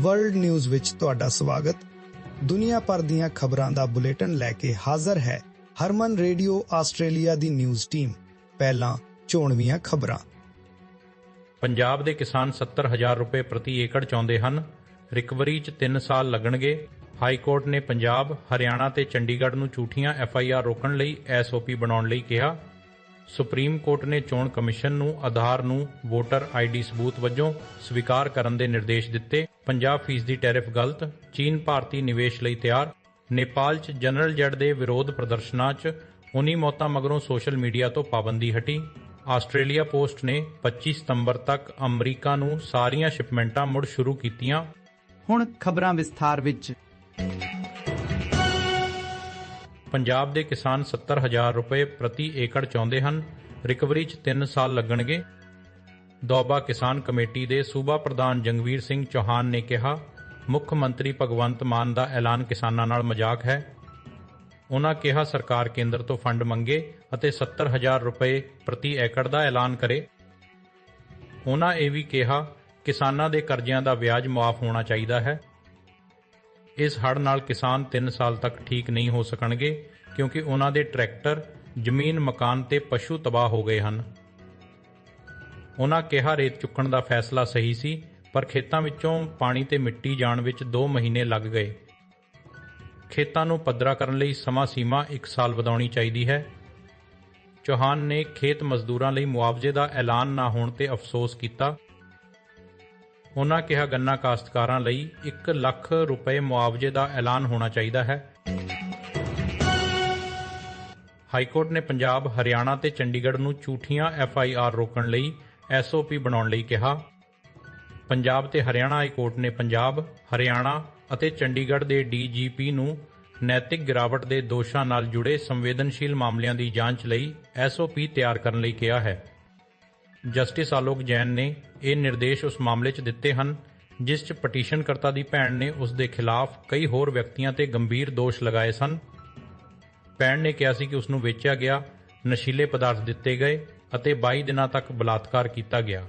World news ਵਿੱਚ ਤੁਹਾਡਾ ਸਵਾਗਤ। ਦੁਨੀਆ ਭਰ ਦੀਆਂ ਖਬਰਾਂ ਦਾ ਬੁਲੇਟਿਨ ਲੈ ਕੇ ਹਾਜ਼ਰ ਹੈ ਹਰਮਨ ਰੇਡੀਓ ਆਸਟ੍ਰੇਲੀਆ ਦੀ ਨਿਊਜ਼ ਟੀਮ। ਪਹਿਲਾਂ ਚੋਣਵੀਆਂ ਖਬਰਾਂ। ਪੰਜਾਬ ਦੇ ਕਿਸਾਨ 70000 ਰੁਪਏ ਪ੍ਰਤੀ ਏਕੜ ਚਾਹੁੰਦੇ ਹਨ। ਰਿਕਵਰੀ 'ਚ 3 ਸਾਲ ਲੱਗਣਗੇ। ਹਾਈ ਕੋਰਟ ਨੇ ਪੰਜਾਬ, ਹਰਿਆਣਾ ਤੇ ਚੰਡੀਗੜ੍ਹ ਨੂੰ ਝੂਠੀਆਂ ਐਫ ਆਈ ਆਰ ਰੋਕਣ ਲਈ ਐਸ ਓ ਪੀ ਬਣਾਉਣ ਲਈ ਕਿਹਾ। ਸੁਪਰੀਮ ਕੋਰਟ ਨੇ ਚੋਣ ਕਮਿਸ਼ਨ ਨੂੰ ਆਧਾਰ ਨੂੰ ਵੋਟਰ ਆਈਡੀ ਸਬੂਤ ਵਜੋਂ ਸਵੀਕਾਰ ਕਰਨ ਦੇ ਨਿਰਦੇਸ਼ ਦਿੱਤੇ। 50% ਦੀ ਟੈਰਿਫ ਗਲਤ, ਚੀਨ ਭਾਰਤੀ ਨਿਵੇਸ਼ ਲਈ ਤਿਆਰ। ਨੇਪਾਲ 'ਚ ਜਨਰਲ ਜੈਡ ਦੇ ਵਿਰੋਧ ਪ੍ਰਦਰਸ਼ਨਾਂ 'ਚ ਉਨੀ ਮੌਤਾਂ ਮਗਰੋਂ ਸੋਸ਼ਲ ਮੀਡੀਆ ਤੋਂ ਪਾਬੰਦੀ ਹਟੀ। ਆਸਟ੍ਰੇਲੀਆ ਪੋਸਟ ਨੇ 25 ਸਤੰਬਰ ਤੱਕ ਅਮਰੀਕਾ ਨੂੰ ਸਾਰੀਆਂ ਸ਼ਿਪਮੈਂਟਾਂ ਮੁੜ ਸ਼ੁਰੂ ਕੀਤੀਆਂ। ਹੁਣ ਖਬਰਾਂ ਵਿਸਥਾਰ ਵਿੱਚ। ਪੰਜਾਬ ਦੇ ਕਿਸਾਨ 70000 ਰੁਪਏ ਪ੍ਰਤੀ ਏਕੜ ਚਾਹੁੰਦੇ ਹਨ। ਰਿਕਵਰੀ 'ਚ 3 ਸਾਲ ਲੱਗਣਗੇ। ਦੌਬਾ ਕਿਸਾਨ ਕਮੇਟੀ ਦੇ ਸੂਬਾ ਪ੍ਰਧਾਨ ਜੰਗਵੀਰ ਸਿੰਘ ਚੌਹਾਨ ਨੇ ਕਿਹਾ, ਮੁੱਖ ਮੰਤਰੀ ਭਗਵੰਤ ਮਾਨ ਦਾ ਐਲਾਨ ਕਿਸਾਨਾਂ ਨਾਲ ਮਜ਼ਾਕ ਹੈ। ਉਨ੍ਹਾਂ ਕਿਹਾ, ਸਰਕਾਰ ਕੇਂਦਰ ਤੋਂ ਫੰਡ ਮੰਗੇ ਅਤੇ 70000 ਰੁਪਏ ਪ੍ਰਤੀ ਏਕੜ ਦਾ ਐਲਾਨ ਕਰੇ। ਉਹਨਾਂ ਇਹ ਵੀ ਕਿਹਾ, ਕਿਸਾਨਾਂ ਦੇ ਕਰਜ਼ਿਆਂ ਦਾ ਵਿਆਜ ਮੁਆਫ ਹੋਣਾ ਚਾਹੀਦਾ ਹੈ। ਇਸ ਹੜ੍ਹ ਨਾਲ ਕਿਸਾਨ 3 ਸਾਲ ਤੱਕ ਠੀਕ ਨਹੀਂ ਹੋ ਸਕਣਗੇ ਕਿਉਂਕਿ ਉਹਨਾਂ ਦੇ ਟਰੈਕਟਰ, ਜ਼ਮੀਨ, ਮਕਾਨ ਤੇ ਪਸ਼ੂ ਤਬਾਹ ਹੋ ਗਏ ਹਨ। ਉਹਨਾਂ ਕਿਹਾ, ਰੇਤ ਚੁੱਕਣ ਦਾ ਫੈਸਲਾ ਸਹੀ ਸੀ, ਪਰ ਖੇਤਾਂ ਵਿੱਚੋਂ ਪਾਣੀ ਤੇ ਮਿੱਟੀ ਜਾਣ ਵਿੱਚ 2 ਮਹੀਨੇ ਲੱਗ ਗਏ। ਖੇਤਾਂ ਨੂੰ ਪੱਧਰਾ ਕਰਨ ਲਈ ਸਮਾਂ ਸੀਮਾ 1 ਸਾਲ ਵਧਾਉਣੀ ਚਾਹੀਦੀ ਹੈ। ਚੌਹਾਨ ਨੇ ਖੇਤ ਮਜ਼ਦੂਰਾਂ ਲਈ ਮੁਆਵਜ਼ੇ ਦਾ ਐਲਾਨ ਨਾ ਹੋਣ ਤੇ ਅਫਸੋਸ ਕੀਤਾ। ਉਨ੍ਹਾਂ ਕਿਹਾ ਗੰਨਾ ਕਾਸ਼ਤਕਾਰਾਂ ਲਈ 1 ਲੱਖ ਰੁਪਏ ਮੁਆਵਜ਼ੇ ਦਾ ਐਲਾਨ ਹੋਣਾ ਚਾਹੀਦਾ ਹੈ। ਹਾਈ ਕੋਰਟ ਨੇ ਪੰਜਾਬ, ਹਰਿਆਣਾ ਤੇ ਚੰਡੀਗੜ੍ਹ ਨੂੰ ਝੂਠੀਆਂ ਐਫ ਆਈ ਆਰ ਰੋਕਣ ਲਈ ਐਸਓਪੀ ਬਣਾਉਣ ਲਈ ਕਿਹਾ। ਪੰਜਾਬ ਤੇ ਹਰਿਆਣਾ ਹਾਈ ਕੋਰਟ ਨੇ ਪੰਜਾਬ, ਹਰਿਆਣਾ ਅਤੇ ਚੰਡੀਗੜ੍ਹ ਦੇ ਡੀਜੀਪੀ ਨੂੰ ਨੈਤਿਕ ਗਿਰਾਵਟ ਦੇ ਦੋਸ਼ਾਂ ਨਾਲ ਜੁੜੇ ਸੰਵੇਦਨਸ਼ੀਲ ਮਾਮਲਿਆਂ ਦੀ ਜਾਂਚ ਲਈ ਐਸਓਪੀ ਤਿਆਰ ਕਰਨ ਲਈ ਕਿਹਾ ਹੈ। ਜਸਟਿਸ ਆਲੋਕ ਜੈਨ ਨੇ ਇਹ ਨਿਰਦੇਸ਼ ਉਸ ਮਾਮਲੇ 'ਚ ਦਿੱਤੇ ਹਨ, ਜਿਸ 'ਚ ਪਟੀਸ਼ਨਕਰਤਾ ਦੀ ਭੈਣ ਨੇ ਉਸ ਦੇ ਖਿਲਾਫ ਕਈ ਹੋਰ ਵਿਅਕਤੀਆਂ ਤੇ ਗੰਭੀਰ ਦੋਸ਼ ਲਗਾਏ ਸਨ। ਭੈਣ ਨੇ ਕਿਹਾ ਸੀ ਕਿ ਉਸ ਨੂੰ ਵੇਚਿਆ ਗਿਆ, ਨਸ਼ੀਲੇ ਪਦਾਰਥ ਦਿੱਤੇ ਗਏ ਅਤੇ 22 ਦਿਨਾਂ ਤੱਕ ਬਲਾਤਕਾਰ ਕੀਤਾ ਗਿਆ।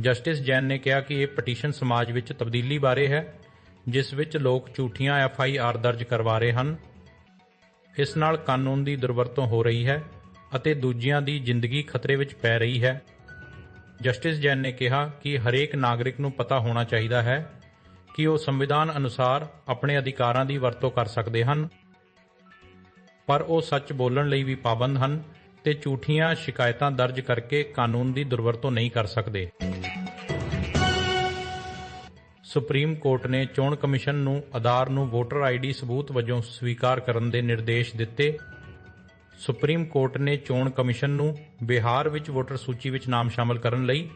ਜਸਟਿਸ ਜੈਨ ਨੇ ਕਿਹਾ ਕਿ ਇਹ ਪਟੀਸ਼ਨ ਸਮਾਜ ਵਿੱਚ ਤਬਦੀਲੀ ਬਾਰੇ ਹੈ, ਜਿਸ ਵਿੱਚ ਲੋਕ ਝੂਠੀਆਂ ਐਫ ਆਈ ਆਰ ਦਰਜ ਕਰਵਾ ਰਹੇ ਹਨ। ਇਸ ਨਾਲ ਕਾਨੂੰਨ ਦੀ ਦੁਰਵਰਤੋਂ ਹੋ ਰਹੀ ਹੈ। ਅਤੇ ਦੂਜਿਆਂ ਦੀ ਜ਼ਿੰਦਗੀ ਖਤਰੇ ਵਿੱਚ ਪੈ ਰਹੀ ਹੈ। ਜਸਟਿਸ ਜੈਨ ਨੇ ਕਿਹਾ ਕਿ ਹਰੇਕ ਨਾਗਰਿਕ ਨੂੰ ਪਤਾ ਹੋਣਾ ਚਾਹੀਦਾ ਹੈ ਕਿ ਉਹ ਸੰਵਿਧਾਨ ਅਨੁਸਾਰ ਆਪਣੇ ਅਧਿਕਾਰਾਂ ਦੀ ਵਰਤੋਂ ਕਰ ਸਕਦੇ ਹਨ, ਪਰ ਉਹ ਸੱਚ ਬੋਲਣ ਲਈ ਵੀ ਪਾਬੰਦ ਹਨ ਤੇ ਝੂਠੀਆਂ ਸ਼ਿਕਾਇਤਾਂ ਦਰਜ ਕਰਕੇ ਕਾਨੂੰਨ ਦੀ ਦੁਰਵਰਤੋਂ ਨਹੀਂ ਕਰ ਸਕਦੇ। ਸੁਪਰੀਮ ਕੋਰਟ ਨੇ ਚੋਣ ਕਮਿਸ਼ਨ ਨੂੰ ਆਧਾਰ ਨੂੰ ਵੋਟਰ ਆਈਡੀ ਸਬੂਤ ਵਜੋਂ ਸਵੀਕਾਰ ਕਰਨ ਦੇ ਨਿਰਦੇਸ਼ ਦਿੱਤੇ। ਸੁਪਰੀਮ ਕੋਰਟ ਨੇ ਚੋਣ ਕਮਿਸ਼ਨ ਨੂੰ ਬਿਹਾਰ ਵਿੱਚ ਵੋਟਰ ਸੂਚੀ ਵਿੱਚ ਨਾਮ ਸ਼ਾਮਲ ਕਰਨ ਲਈ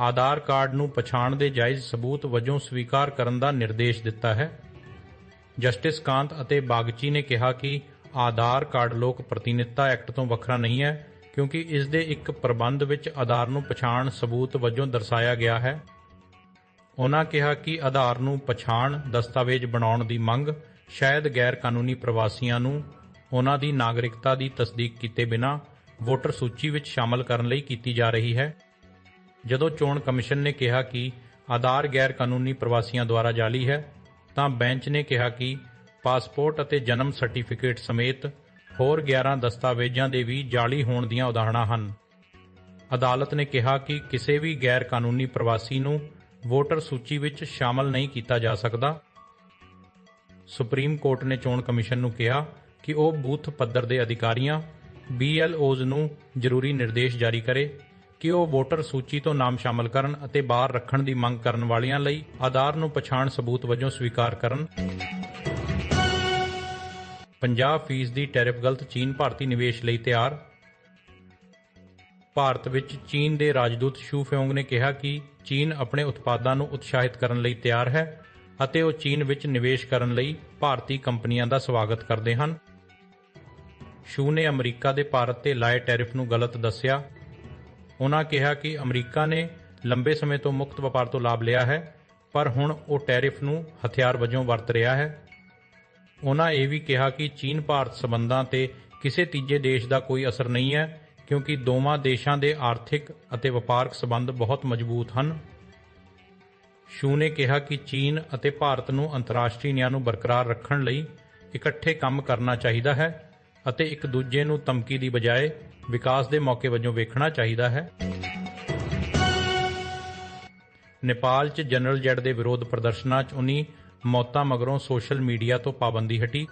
ਆਧਾਰ ਕਾਰਡ ਨੂੰ ਪਛਾਣ ਦੇ ਜਾਇਜ਼ ਸਬੂਤ ਵਜੋਂ ਸਵੀਕਾਰ ਕਰਨ ਦਾ ਨਿਰਦੇਸ਼ ਦਿੱਤਾ ਹੈ। ਜਸਟਿਸ ਕਾਂਤ ਅਤੇ ਬਾਗਚੀ ਨੇ ਕਿਹਾ ਕਿ ਆਧਾਰ ਕਾਰਡ ਲੋਕ ਪ੍ਰਤੀਨਿਧਤਾ ਐਕਟ ਤੋਂ ਵੱਖਰਾ ਨਹੀਂ ਹੈ, ਕਿਉਂਕਿ ਇਸ ਦੇ ਇੱਕ ਪ੍ਰਬੰਧ ਵਿੱਚ ਆਧਾਰ ਨੂੰ ਪਛਾਣ ਸਬੂਤ ਵਜੋਂ ਦਰਸਾਇਆ ਗਿਆ ਹੈ। ਉਨ੍ਹਾਂ ਕਿਹਾ ਕਿ ਆਧਾਰ ਨੂੰ ਪਛਾਣ ਦਸਤਾਵੇਜ਼ ਬਣਾਉਣ ਦੀ ਮੰਗ ਸ਼ਾਇਦ ਗੈਰ ਕਾਨੂੰਨੀ ਪ੍ਰਵਾਸੀਆਂ ਨੂੰ ਉਹਨਾਂ ਦੀ ਨਾਗਰਿਕਤਾ ਦੀ ਤਸਦੀਕ ਕੀਤੇ ਬਿਨਾਂ ਵੋਟਰ ਸੂਚੀ ਵਿੱਚ ਸ਼ਾਮਲ ਕਰਨ ਲਈ ਕੀਤੀ ਜਾ ਰਹੀ ਹੈ। ਜਦੋਂ ਚੋਣ ਕਮਿਸ਼ਨ ਨੇ ਕਿਹਾ ਕਿ ਆਧਾਰ ਗੈਰ ਕਾਨੂੰਨੀ ਪ੍ਰਵਾਸੀਆਂ ਦੁਆਰਾ ਜਾਲੀ ਹੈ, ਤਾਂ ਬੈਂਚ ਨੇ ਕਿਹਾ ਕਿ ਪਾਸਪੋਰਟ ਅਤੇ ਜਨਮ ਸਰਟੀਫਿਕੇਟ ਸਮੇਤ ਹੋਰ 11 ਦਸਤਾਵੇਜ਼ਾਂ ਦੇ ਵੀ ਜਾਲੀ ਹੋਣ ਦੀਆਂ ਉਦਾਹਰਣਾਂ ਹਨ। ਅਦਾਲਤ ਨੇ ਕਿਹਾ ਕਿ ਕਿਸੇ ਵੀ ਗੈਰ ਕਾਨੂੰਨੀ ਪ੍ਰਵਾਸੀ ਨੂੰ ਵੋਟਰ ਸੂਚੀ ਵਿੱਚ ਸ਼ਾਮਲ ਨਹੀਂ ਕੀਤਾ ਜਾ ਸਕਦਾ। ਸੁਪਰੀਮ ਕੋਰਟ ਨੇ ਚੋਣ ਕਮਿਸ਼ਨ ਨੂੰ ਕਿਹਾ ਕਿ ਉਹ ਬੂਥ ਪੱਧਰ ਦੇ ਅਧਿਕਾਰੀਆਂ BLOs ਨੂੰ ਜ਼ਰੂਰੀ ਨਿਰਦੇਸ਼ ਜਾਰੀ ਕਰੇ ਕਿ ਉਹ ਵੋਟਰ ਸੂਚੀ ਤੋਂ ਨਾਮ ਸ਼ਾਮਲ ਕਰਨ ਅਤੇ ਬਾਹਰ ਰੱਖਣ ਦੀ ਮੰਗ ਕਰਨ ਵਾਲਿਆਂ ਲਈ ਆਧਾਰ ਨੂੰ ਪਛਾਣ ਸਬੂਤ ਵਜੋਂ ਸਵੀਕਾਰ ਕਰਨ। 50% ਦੀ ਟੈਰਿਫ ਗਲਤ ਚੀਨ ਭਾਰਤੀ ਨਿਵੇਸ਼ ਲਈ ਤਿਆਰ। ਭਾਰਤ ਵਿੱਚ ਚੀਨ ਦੇ ਰਾਜਦੂਤ ਸ਼ੂ ਫਿਓਂਗ ਨੇ ਕਿਹਾ ਕਿ ਚੀਨ ਆਪਣੇ ਉਤਪਾਦਾਂ ਨੂੰ ਉਤਸ਼ਾਹਿਤ ਕਰਨ ਲਈ ਤਿਆਰ ਹੈ ਅਤੇ ਉਹ ਚੀਨ ਵਿੱਚ ਨਿਵੇਸ਼ ਕਰਨ ਲਈ ਭਾਰਤੀ ਕੰਪਨੀਆਂ ਦਾ ਸਵਾਗਤ ਕਰਦੇ ਹਨ। ਸ਼ੂ ਨੇ ਅਮਰੀਕਾ ਦੇ ਭਾਰਤ ਤੇ ਲਾਏ ਟੈਰਿਫ ਨੂੰ ਗਲਤ ਦੱਸਿਆ। ਉਨ੍ਹਾਂ ਕਿਹਾ ਕਿ ਅਮਰੀਕਾ ਨੇ ਲੰਬੇ ਸਮੇਂ ਤੋਂ ਮੁਕਤ ਵਪਾਰ ਤੋਂ ਲਾਭ ਲਿਆ ਹੈ, ਪਰ ਹੁਣ ਉਹ ਟੈਰਿਫ ਨੂੰ ਹਥਿਆਰ ਵਜੋਂ ਵਰਤ ਰਿਹਾ ਹੈ। ਉਨ੍ਹਾਂ ਇਹ ਵੀ ਕਿਹਾ ਕਿ ਚੀਨ ਭਾਰਤ ਸਬੰਧਾਂ ਤੇ ਕਿਸੇ ਤੀਜੇ ਦੇਸ਼ ਦਾ ਕੋਈ ਅਸਰ ਨਹੀਂ ਹੈ, ਕਿਉਂਕਿ ਦੋਵਾਂ ਦੇਸ਼ਾਂ ਦੇ ਆਰਥਿਕ ਅਤੇ ਵਪਾਰਕ ਸਬੰਧ ਬਹੁਤ ਮਜ਼ਬੂਤ ਹਨ। ਸ਼ੂ ਨੇ ਕਿਹਾ ਕਿ ਚੀਨ ਅਤੇ ਭਾਰਤ ਨੂੰ ਅੰਤਰਰਾਸ਼ਟਰੀ ਨਿਆਂ ਨੂੰ ਬਰਕਰਾਰ ਰੱਖਣ ਲਈ ਇਕੱਠੇ ਕੰਮ ਕਰਨਾ ਚਾਹੀਦਾ ਹੈ। ਅਤੇ ਇੱਕ ਦੂਜੇ ਨੂੰ ਧਮਕੀ ਦੀ ਬਜਾਏ ਵਿਕਾਸ ਦੇ ਮੌਕੇ ਵਜੋਂ ਵੇਖਣਾ ਚਾਹੀਦਾ ਹੈ। ਨੇਪਾਲ 'ਚ ਜਨਰਲ ਜੈਡ ਦੇ ਵਿਰੋਧ ਪ੍ਰਦਰਸ਼ਨਾਂ 'ਚ ਉਨੀ ਮੌਤਾਂ ਮਗਰੋਂ ਸੋਸ਼ਲ ਮੀਡੀਆ ਤੋਂ ਪਾਬੰਦੀ ਹਟੀ।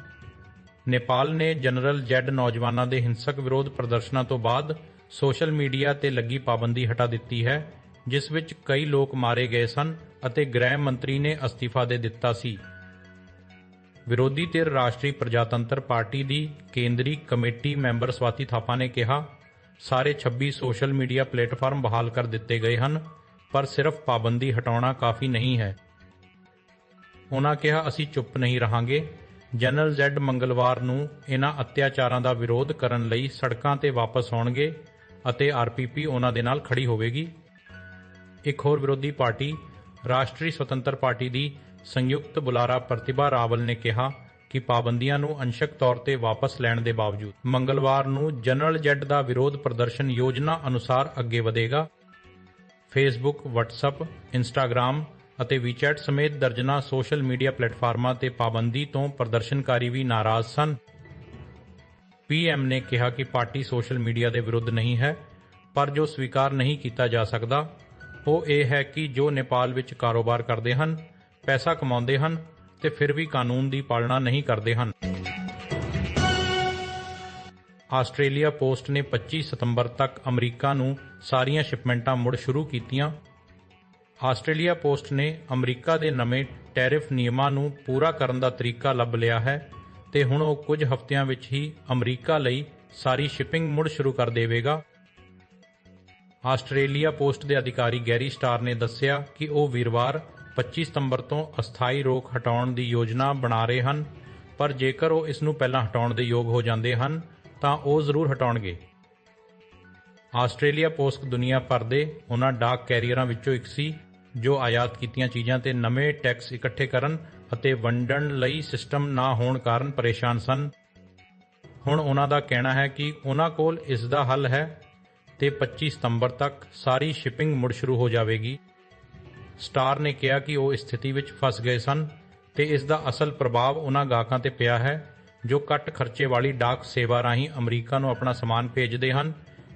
ਨੇਪਾਲ ਨੇ ਜਨਰਲ ਜੈਡ ਨੌਜਵਾਨਾਂ ਦੇ ਹਿੰਸਕ ਵਿਰੋਧ ਪ੍ਰਦਰਸ਼ਨਾਂ ਤੋਂ ਬਾਅਦ ਸੋਸ਼ਲ ਮੀਡੀਆ ਤੇ ਲੱਗੀ ਪਾਬੰਦੀ ਹਟਾ ਦਿੱਤੀ ਹੈ, ਜਿਸ ਵਿੱਚ ਕਈ ਲੋਕ ਮਾਰੇ ਗਏ ਸਨ ਅਤੇ ਗ੍ਰਹਿ ਮੰਤਰੀ ਨੇ ਅਸਤੀਫਾ ਦੇ ਦਿੱਤਾ ਸੀ। ਵਿਰੋਧੀ ਧਿਰ ਰਾਸ਼ਟਰੀ ਪ੍ਰਜਾਤੰਤਰ ਪਾਰਟੀ ਦੀ ਕੇਂਦਰੀ ਕਮੇਟੀ ਮੈਂਬਰ ਸਵਾਤੀ ਥਾਪਾ ਨੇ ਕਿਹਾ, ਸਾਰੇ 26 ਸੋਸ਼ਲ ਮੀਡੀਆ ਪਲੇਟਫਾਰਮ ਬਹਾਲ ਕਰ ਦਿੱਤੇ ਗਏ ਹਨ, ਪਰ ਸਿਰਫ ਪਾਬੰਦੀ ਹਟਾਉਣਾ ਕਾਫੀ ਨਹੀਂ ਹੈ। ਉਹਨਾਂ ਕਿਹਾ, ਅਸੀਂ ਚੁੱਪ ਨਹੀਂ ਰਹਾਂਗੇ। ਜਨਰਲ ਜ਼ੈਡ ਮੰਗਲਵਾਰ ਨੂੰ ਇਹਨਾਂ ਅਤਿਆਚਾਰਾਂ ਦਾ ਵਿਰੋਧ ਕਰਨ ਲਈ ਸੜਕਾਂ ਤੇ ਵਾਪਸ ਆਉਣਗੇ ਅਤੇ ਆਰਪੀਪੀ ਉਹਨਾਂ ਦੇ ਨਾਲ ਖੜੀ ਹੋਵੇਗੀ। ਇੱਕ ਹੋਰ ਵਿਰੋਧੀ ਪਾਰਟੀ, ਰਾਸ਼ਟਰੀ ਸੁਤੰਤਰ ਪਾਰਟੀ ਦੀ ਸੰਯੁਕਤ ਬੁਲਾਰਾ ਪ੍ਰਤਿਭਾ ਰਾਵਲ ਨੇ ਕਿਹਾ ਕਿ ਪਾਬੰਦੀਆਂ ਨੂੰ ਅੰਸ਼ਕ ਤੌਰ ਤੇ ਵਾਪਸ ਲੈਣ ਦੇ ਬਾਵਜੂਦ ਮੰਗਲਵਾਰ ਨੂੰ ਜਨਰਲ ਜੈਡ ਦਾ ਵਿਰੋਧ ਪ੍ਰਦਰਸ਼ਨ ਯੋਜਨਾ ਅਨੁਸਾਰ ਅੱਗੇ ਵਧੇਗਾ। ਫੇਸਬੁੱਕ WhatsApp ਇੰਸਟਾਗ੍ਰam ਅਤੇ WeChat ਸਮੇਤ ਦਰਜਨਾ ਸੋਸ਼ਲ ਮੀਡੀਆ ਪਲੇਟਫਾਰਮਾਂ ਤੇ ਪਾਬੰਦੀ ਤੋਂ ਪ੍ਰਦਰਸ਼ਨਕਾਰੀ ਵੀ ਨਾਰਾਜ਼ ਸਨ। ਪੀਐਮ ਨੇ ਕਿਹਾ ਕਿ ਪਾਰਟੀ ਸੋਸ਼ਲ ਮੀਡੀਆ ਦੇ ਵਿਰੁੱਧ ਨਹੀਂ ਹੈ, ਪਰ ਜੋ ਸਵੀਕਾਰ ਨਹੀਂ ਕੀਤਾ ਜਾ ਸਕਦਾ, ਉਹ ਇਹ ਹੈ ਕਿ ਜੋ ਨੇਪਾਲ ਵਿੱਚ ਕਾਰੋਬਾਰ ਕਰਦੇ ਹਨ ਪੈਸਾ ਕਮਾਉਂਦੇ ਹਨ ਤੇ ਫਿਰ ਵੀ ਕਾਨੂੰਨ ਦੀ ਪਾਲਣਾ ਨਹੀਂ ਕਰਦੇ ਹਨ। ਆਸਟ੍ਰੇਲੀਆ ਪੋਸਟ ਨੇ 25 ਸਤੰਬਰ ਤੱਕ ਅਮਰੀਕਾ ਨੂੰ ਸਾਰੀਆਂ ਸ਼ਿਪਮੈਂਟਾਂ ਮੁੜ ਸ਼ੁਰੂ ਕੀਤੀਆਂ। ਆਸਟ੍ਰੇਲੀਆ ਪੋਸਟ ਨੇ ਅਮਰੀਕਾ ਦੇ ਨਵੇਂ ਟੈਰਿਫ ਨਿਯਮਾਂ ਨੂੰ ਪੂਰਾ ਕਰਨ ਦਾ ਤਰੀਕਾ ਲੱਭ ਲਿਆ ਹੈ ਤੇ ਹੁਣ ਉਹ ਕੁਝ ਹਫ਼ਤਿਆਂ ਵਿੱਚ ਹੀ ਅਮਰੀਕਾ ਲਈ ਸਾਰੀ ਸ਼ਿਪਿੰਗ ਮੁੜ ਸ਼ੁਰੂ ਕਰ ਦੇਵੇਗਾ। ਆਸਟ੍ਰੇਲੀਆ ਪੋਸਟ ਦੇ ਅਧਿਕਾਰੀ ਗੈਰੀ ਸਟਾਰ ਨੇ ਦੱਸਿਆ ਕਿ ਉਹ ਵੀਰਵਾਰ 25 ਸਤੰਬਰ ਤੋਂ ਅਸਥਾਈ ਰੋਕ ਹਟਾਉਣ ਦੀ ਯੋਜਨਾ ਬਣਾ ਰਹੇ ਹਨ, ਪਰ ਜੇਕਰ ਉਹ ਇਸ ਨੂੰ ਪਹਿਲਾਂ ਹਟਾਉਣ ਦੇ ਯੋਗ ਹੋ ਜਾਂਦੇ ਹਨ, ਤਾਂ ਉਹ ਜ਼ਰੂਰ ਹਟਾਉਣਗੇ। ਆਸਟ੍ਰੇਲੀਆ ਪੋਸਟ ਦੁਨੀਆ ਭਰ ਦੇ ਉਹਨਾਂ ਡਾਕ ਕੈਰੀਅਰਾਂ ਵਿੱਚੋਂ ਇੱਕ ਸੀ, ਜੋ ਆਯਾਤ ਕੀਤੀਆਂ ਚੀਜ਼ਾਂ ਤੇ ਨਵੇਂ ਟੈਕਸ ਇਕੱਠੇ ਕਰਨ ਅਤੇ ਵੰਡਣ ਲਈ ਸਿਸਟਮ ਨਾ ਹੋਣ ਕਾਰਨ ਪਰੇਸ਼ਾਨ ਸਨ। ਹੁਣ ਉਹਨਾਂ ਦਾ ਕਹਿਣਾ ਹੈ ਕਿ ਉਹਨਾਂ ਕੋਲ ਇਸ ਦਾ ਹੱਲ ਹੈ ਤੇ 25 ਸਤੰਬਰ ਤੱਕ ਸਾਰੀ ਸ਼ਿਪਿੰਗ ਮੁੜ ਸ਼ੁਰੂ ਹੋ ਜਾਵੇਗੀ। ਸਟਾਰ ਨੇ ਕਿਹਾ ਕਿ ਉਹ ਇਸ ਸਥਿਤੀ ਵਿੱਚ ਫਸ ਗਏ ਸਨ ਤੇ ਇਸ ਦਾ ਅਸਲ ਪ੍ਰਭਾਵ ਉਹਨਾਂ ਗਾਹਕਾਂ ਤੇ ਪਿਆ ਹੈ, ਜੋ ਘੱਟ ਖਰਚੇ ਵਾਲੀ ਡਾਕ ਸੇਵਾ ਰਾਹੀਂ ਅਮਰੀਕਾ ਨੂੰ ਆਪਣਾ ਸਮਾਨ ਭੇਜਦੇ ਹਨ।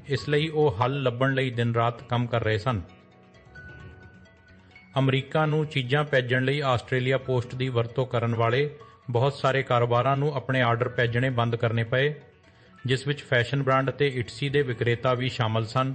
ਇਸ ਲਈ ਉਹ ਹੱਲ ਲੱਭਣ ਲਈ ਦਿਨ-ਰਾਤ ਕੰਮ ਕਰ ਰਹੇ ਸਨ। ਅਮਰੀਕਾ ਨੂੰ ਚੀਜ਼ਾਂ ਭੇਜਣ ਲਈ ਆਸਟ੍ਰੇਲੀਆ ਪੋਸਟ ਦੀ ਵਰਤੋਂ ਕਰਨ ਵਾਲੇ ਬਹੁਤ ਸਾਰੇ ਕਾਰੋਬਾਰਾਂ ਨੂੰ ਆਪਣੇ ਆਰਡਰ ਭੇਜਣੇ ਬੰਦ ਕਰਨੇ ਪਏ, ਜਿਸ ਵਿੱਚ ਫੈਸ਼ਨ ਬ੍ਰਾਂਡ ਅਤੇ ਇਟਸੀ ਦੇ ਵਿਕਰੇਤਾ ਵੀ ਸ਼ਾਮਲ ਸਨ।